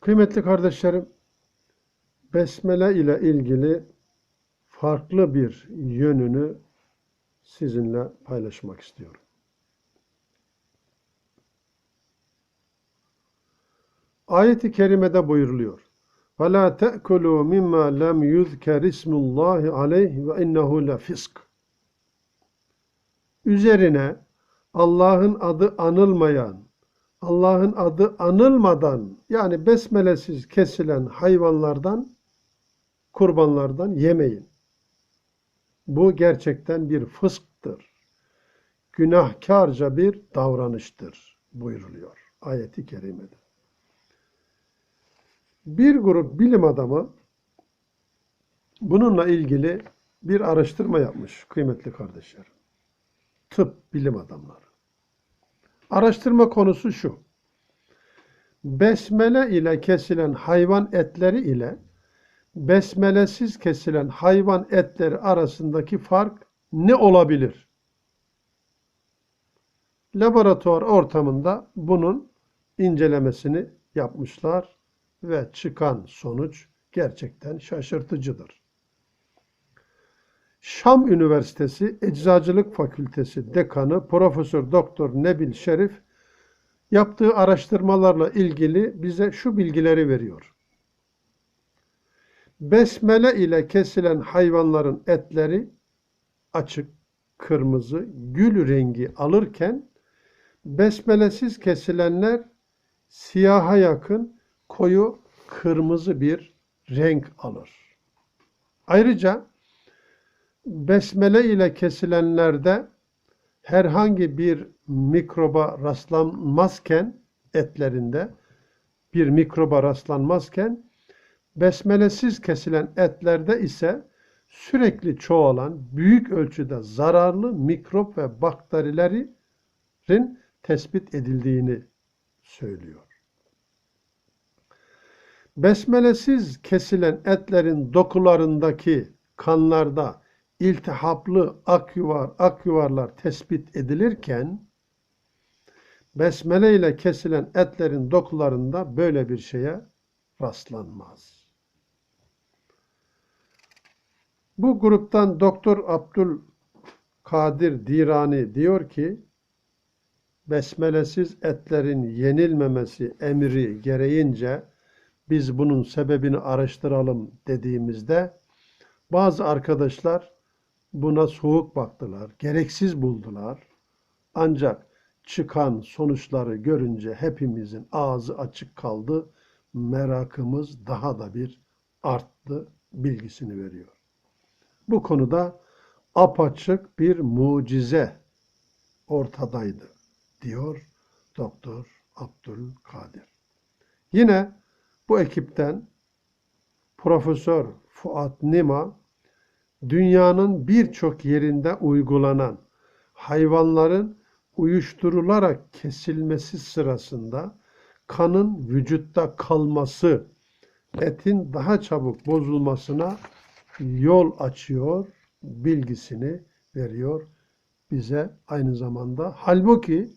Kıymetli kardeşlerim, Besmele ile ilgili farklı bir yönünü sizinle paylaşmak istiyorum. Ayet-i kerimede buyuruluyor. وَلَا تَأْكُلُوا مِمَّا لَمْ يُذْكَرِ اسْمُ اللّٰهِ عَلَيْهِ وَاِنَّهُ لَفِسْقٌ Üzerine Allah'ın adı anılmayan, Allah'ın adı anılmadan yani besmelesiz kesilen hayvanlardan, kurbanlardan yemeyin. Bu gerçekten bir fısktır. Günahkarca bir davranıştır buyuruluyor ayeti kerimede. Bir grup bilim adamı bununla ilgili bir araştırma yapmış kıymetli kardeşler. Tıp bilim adamları. Araştırma konusu şu. Besmele ile kesilen hayvan etleri ile besmelesiz kesilen hayvan etleri arasındaki fark ne olabilir? Laboratuvar ortamında bunun incelemesini yapmışlar ve çıkan sonuç gerçekten şaşırtıcıdır. Şam Üniversitesi Eczacılık Fakültesi Dekanı Profesör Doktor Nebil Şerif yaptığı araştırmalarla ilgili bize şu bilgileri veriyor. Besmele ile kesilen hayvanların etleri açık, kırmızı, gül rengi alırken besmelesiz kesilenler siyaha yakın koyu kırmızı bir renk alır. Ayrıca besmele ile kesilenlerde herhangi bir mikroba rastlanmazken etlerinde bir mikroba rastlanmazken besmelesiz kesilen etlerde ise sürekli çoğalan büyük ölçüde zararlı mikrop ve bakterilerin tespit edildiğini söylüyor. Besmelesiz kesilen etlerin dokularındaki kanlarda iltihaplı akyuvar, akyuvarlar tespit edilirken besmele ile kesilen etlerin dokularında böyle bir şeye rastlanmaz. Bu gruptan Doktor Abdülkadir Dirani diyor ki besmelesiz etlerin yenilmemesi emri gereğince biz bunun sebebini araştıralım dediğimizde bazı arkadaşlar buna soğuk baktılar, gereksiz buldular. Ancak çıkan sonuçları görünce hepimizin ağzı açık kaldı, merakımız daha da bir arttı bilgisini veriyor. Bu konuda apaçık bir mucize ortadaydı diyor Doktor Abdülkadir. Yine bu ekipten Profesör Fuat Nima dünyanın birçok yerinde uygulanan hayvanların uyuşturularak kesilmesi sırasında kanın vücutta kalması, etin daha çabuk bozulmasına yol açıyor, bilgisini veriyor bize aynı zamanda. Halbuki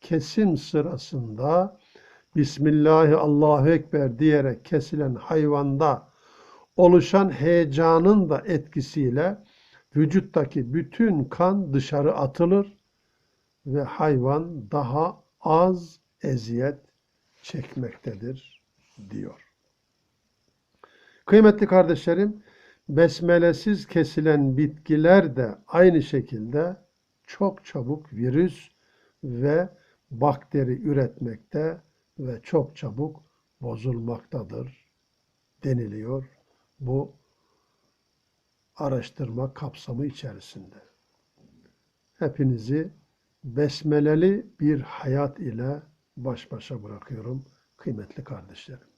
kesim sırasında Bismillahi Allahu Ekber diyerek kesilen hayvanda oluşan heyecanın da etkisiyle vücuttaki bütün kan dışarı atılır ve hayvan daha az eziyet çekmektedir diyor. Kıymetli kardeşlerim, besmelesiz kesilen bitkiler de aynı şekilde çok çabuk virüs ve bakteri üretmekte ve çok çabuk bozulmaktadır deniliyor bu araştırma kapsamı içerisinde. Hepinizi besmeleli bir hayat ile baş başa bırakıyorum kıymetli kardeşlerim.